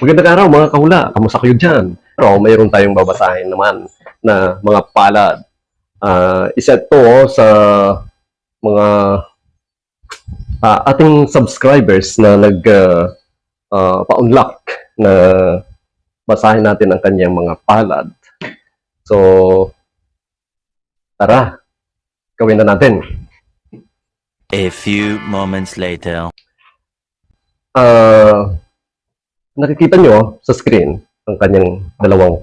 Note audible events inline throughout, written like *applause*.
Magandang araw mga kahula, kamusta kayo dyan? Pero mayroon tayong babasahin naman na mga palad. Ah, isa to sa mga ah, ating subscribers na nag ah, ah, pa-unlock na basahin natin ang kanyang mga palad. So, tara, gawin na natin. A few moments later. Ah, nakikita nyo sa screen ang kanyang dalawang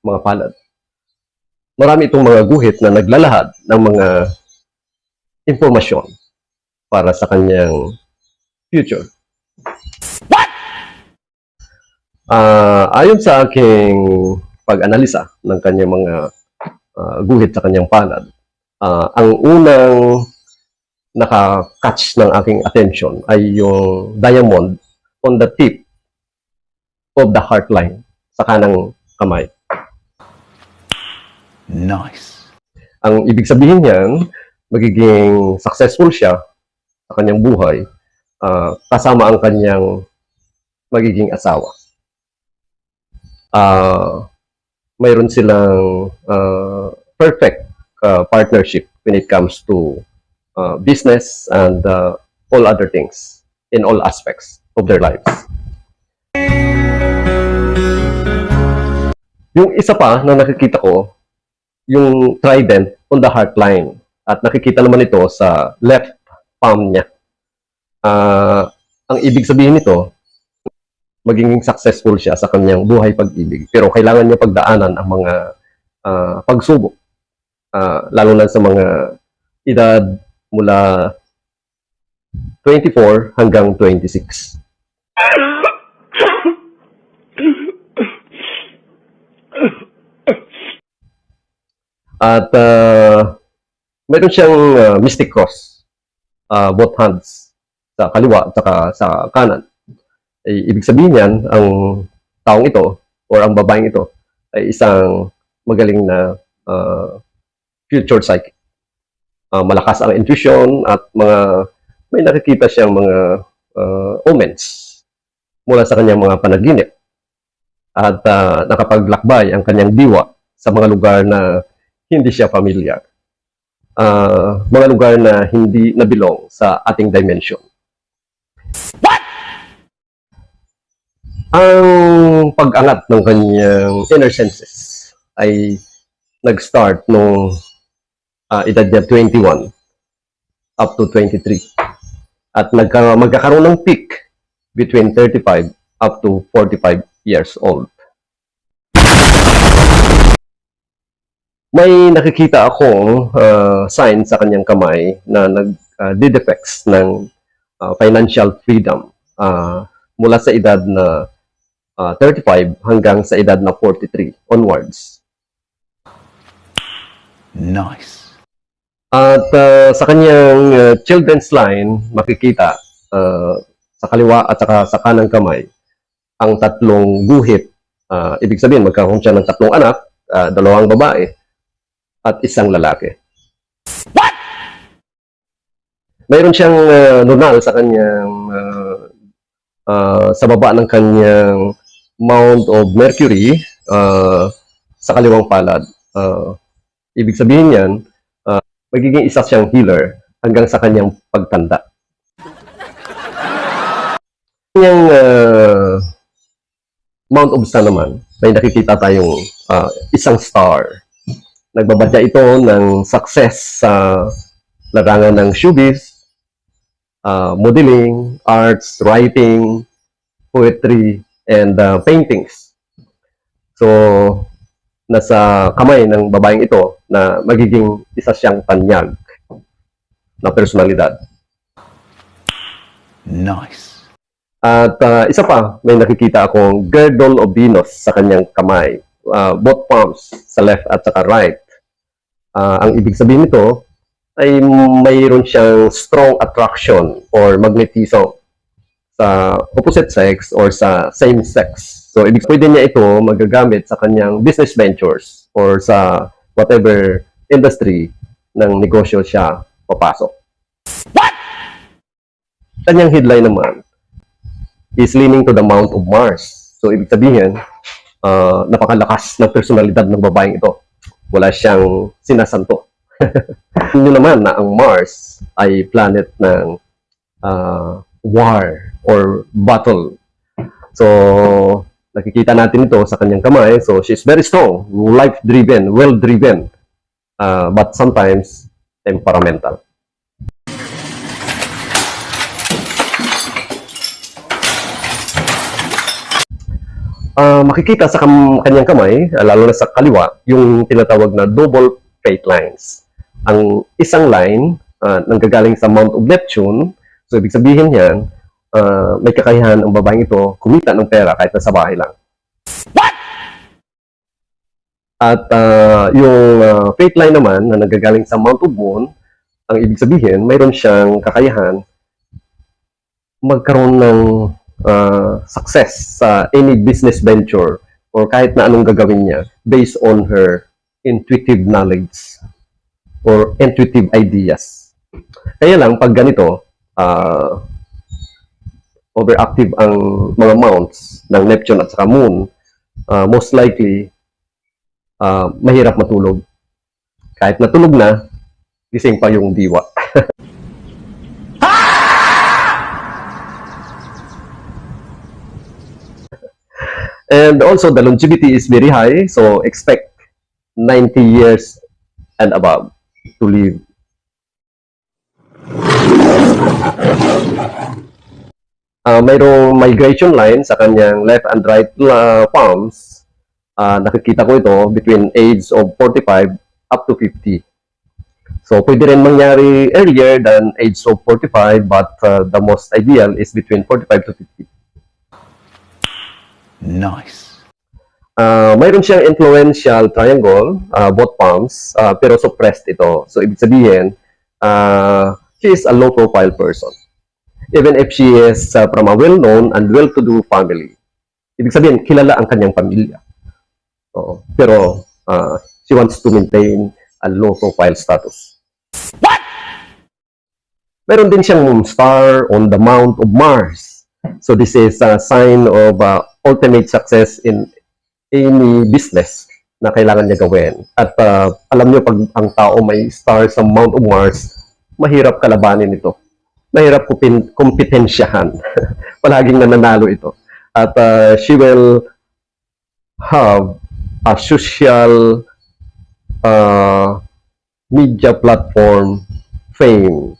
mga palad. Marami itong mga guhit na naglalahad ng mga impormasyon para sa kanyang future. Ah, ayon sa aking pag-analisa ng kanyang mga ah, guhit sa kanyang palad, ah, ang unang naka-catch ng aking attention ay yung diamond on the tip of the heart line sa kanang kamay. Nice. Ang ibig sabihin niyan, magiging successful siya sa kanyang buhay ah, kasama ang kanyang magiging asawa. Ah, mayroon silang ah, perfect ah, partnership when it comes to ah, business and ah, all other things in all aspects of their lives. Yung isa pa na nakikita ko, yung trident on the heart line. At nakikita naman ito sa left palm niya. Ah, ang ibig sabihin nito, magiging successful siya sa kanyang buhay pag-ibig. Pero kailangan niya pagdaanan ang mga ah, pagsubok. Ah, lalo na sa mga edad mula 24 hanggang 26. At ah, meron siyang ah, mystic cross. ah, both hands. Sa kaliwa at sa kanan. Ay, ibig sabihin yan, ang taong ito or ang babaeng ito ay isang magaling na ah, future psychic. Ah, malakas ang intuition at mga may nakikita siyang mga ah, omens mula sa kanyang mga panaginip. At ah, nakapaglakbay ang kanyang diwa sa mga lugar na hindi siya familiar. Ah, mga lugar na hindi nabilong sa ating dimension. Ang pag-angat ng kanyang inner senses ay nag-start nung ah, edad niya 21 up to 23. At nagka, magkakaroon ng peak between 35 up to 45 years old. May nakikita akong uh, sign sa kanyang kamay na nag-defects ng uh, financial freedom uh, mula sa edad na uh, 35 hanggang sa edad na 43 onwards. Nice. At uh, sa kanyang uh, children's line, makikita uh, sa kaliwa at saka sa kanang kamay ang tatlong guhit. Uh, ibig sabihin, magkakaroon siya ng tatlong anak, uh, dalawang babae, at isang lalaki. What? Mayroon siyang uh, nunal sa kanyang uh, uh, sa baba ng kanyang Mount of Mercury uh, sa kaliwang palad. Uh, ibig sabihin yan, uh, magiging isa siyang healer hanggang sa kanyang pagtanda. Kanyang uh, Mount of Sun naman, may nakikita tayong uh, isang star nagbabadya ito ng success sa larangan ng showbiz, uh, modeling, arts, writing, poetry, and uh, paintings. So, nasa kamay ng babaeng ito na magiging isa siyang tanyag na personalidad. Nice. At uh, isa pa, may nakikita akong girdle of Venus sa kanyang kamay. Uh, both palms, sa left at saka right. Ah, ang ibig sabihin nito ay mayroon siyang strong attraction or magnetism sa opposite sex or sa same sex. So, ibig pwede niya ito magagamit sa kanyang business ventures or sa whatever industry ng negosyo siya papasok. What? Kanyang headline naman is leaning to the Mount of Mars. So, ibig sabihin, ah, napakalakas ng personalidad ng babaeng ito. Wala siyang sinasanto. *laughs* Yun naman na ang Mars ay planet ng ah, war or battle. So, nakikita natin ito sa kanyang kamay. So, she's very strong, life-driven, well-driven, ah, but sometimes temperamental. Ah, makikita sa kam- kanyang kamay, ah, lalo na sa kaliwa, yung tinatawag na double fate lines. Ang isang line ah, nanggagaling sa Mount of Neptune, so ibig sabihin niyan, ah, may kakayahan ang babaeng ito kumita ng pera kahit nasa bahay lang. At ah, yung ah, fate line naman na nanggagaling sa Mount of Moon, ang ibig sabihin, mayroon siyang kakayahan magkaroon ng uh, success sa any business venture or kahit na anong gagawin niya based on her intuitive knowledge or intuitive ideas. Kaya lang, pag ganito, uh, overactive ang mga mounts ng Neptune at saka Moon, uh, most likely, uh, mahirap matulog. Kahit natulog na, gising pa yung diwa. And also, the longevity is very high, so expect 90 years and above to live. Ah, mayroong migration line sa kanyang left and right uh, palms. Ah, nakikita ko ito between age of 45 up to 50. So, pwede rin mangyari earlier than age of 45, but uh, the most ideal is between 45 to 50. Nice. Ah, mayroon siyang influential triangle, ah, both palms, ah, pero suppressed ito. So, ibig sabihin, ah, she is a low-profile person. Even if she is ah, from a well-known and well-to-do family. Ibig sabihin, kilala ang kanyang pamilya. Oo. Pero, ah, she wants to maintain a low-profile status. What? Meron din siyang star on the Mount of Mars. So, this is a sign of ah, ultimate success in any business na kailangan niya gawin. At uh, alam niyo pag ang tao may star sa Mount of Mars, mahirap kalabanin ito. Mahirap kupin, kompetensyahan. *laughs* Palaging nananalo ito. At uh, she will have a social uh, media platform fame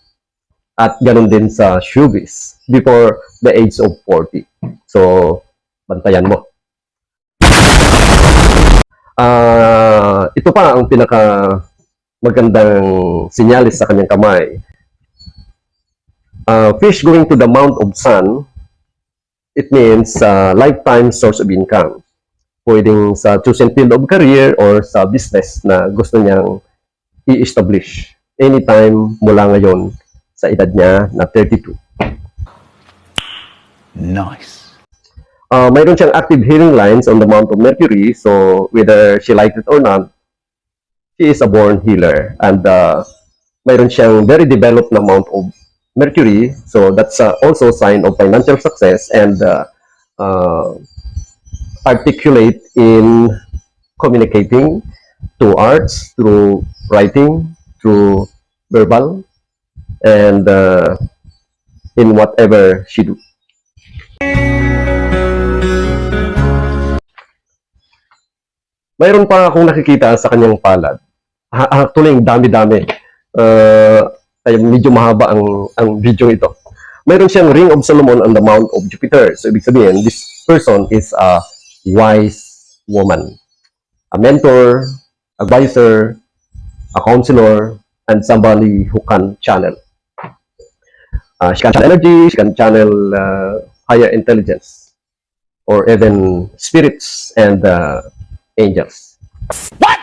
at ganun din sa showbiz before the age of 40. So, bantayan mo. Ah, ito pa ang pinaka magandang sinyalis sa kanyang kamay. Ah, fish going to the Mount of Sun, it means uh, lifetime source of income. Pwedeng sa chosen field of career or sa business na gusto niyang i-establish anytime mula ngayon sa edad niya na 32. Nice. uh, mayroon siyang active healing lines on the Mount of Mercury. So, whether she likes it or not, she is a born healer. And uh, mayroon siyang very developed na Mount of Mercury. So, that's uh, also a sign of financial success and uh, uh, articulate in communicating through arts, through writing, through verbal, and uh, in whatever she do. Mayroon pa akong nakikita sa kanyang palad. Ha- Actually, ang dami-dami. Uh, ay medyo mahaba ang, ang video ito. Mayroon siyang Ring of Solomon on the Mount of Jupiter. So, ibig sabihin, this person is a wise woman. A mentor, advisor, a counselor, and somebody who can channel. Uh, she can channel energy, she can channel uh, higher intelligence, or even spirits and uh, angels. What?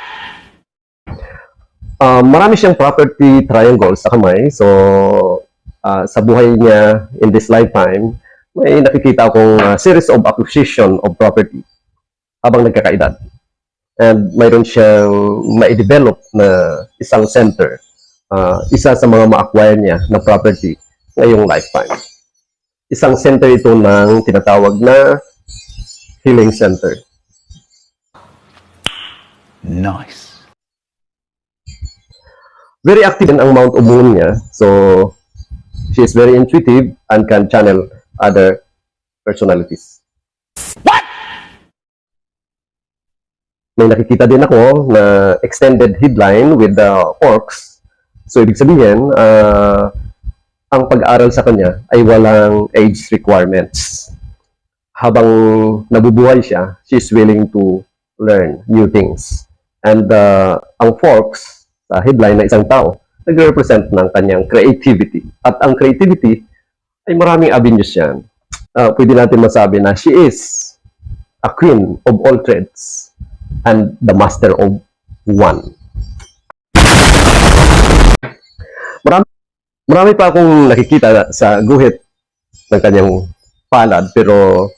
marami siyang property triangle sa kamay. So, ah, sa buhay niya in this lifetime, may nakikita akong ah, series of acquisition of property habang nagkakaedad. And mayroon siyang ma-develop na isang center. Ah, isa sa mga ma-acquire niya na property ngayong lifetime. Isang center ito ng tinatawag na Healing Center. Nice. Very active din ang Mount Obun niya. So, she is very intuitive and can channel other personalities. May nakikita din ako na extended headline with the orcs. So, ibig sabihin, ah, ang pag-aaral sa kanya ay walang age requirements. Habang nabubuhay siya, she is willing to learn new things. And ah, ang forks sa headline na isang tao, nagre-represent ng kanyang creativity. At ang creativity ay maraming avenues yan. Ah, pwede natin masabi na she is a queen of all trades and the master of one. Marami pa akong nakikita sa guhit ng kanyang palad pero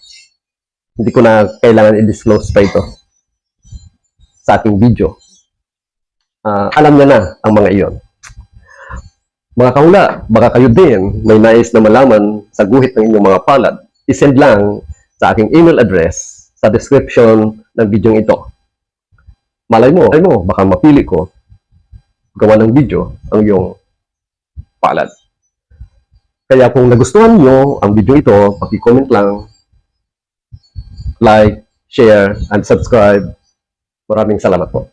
hindi ko na kailangan i-disclose pa ito sa ating video. Ah, alam niya na ang mga iyon. Mga kahula, baka kayo din may nais na malaman sa guhit ng inyong mga palad, isend lang sa aking email address sa description ng video ito. Malay mo, malay mo, baka mapili ko gawa ng video ang iyong palad. Kaya kung nagustuhan nyo ang video ito, paki-comment lang, like, share, and subscribe. Maraming salamat po.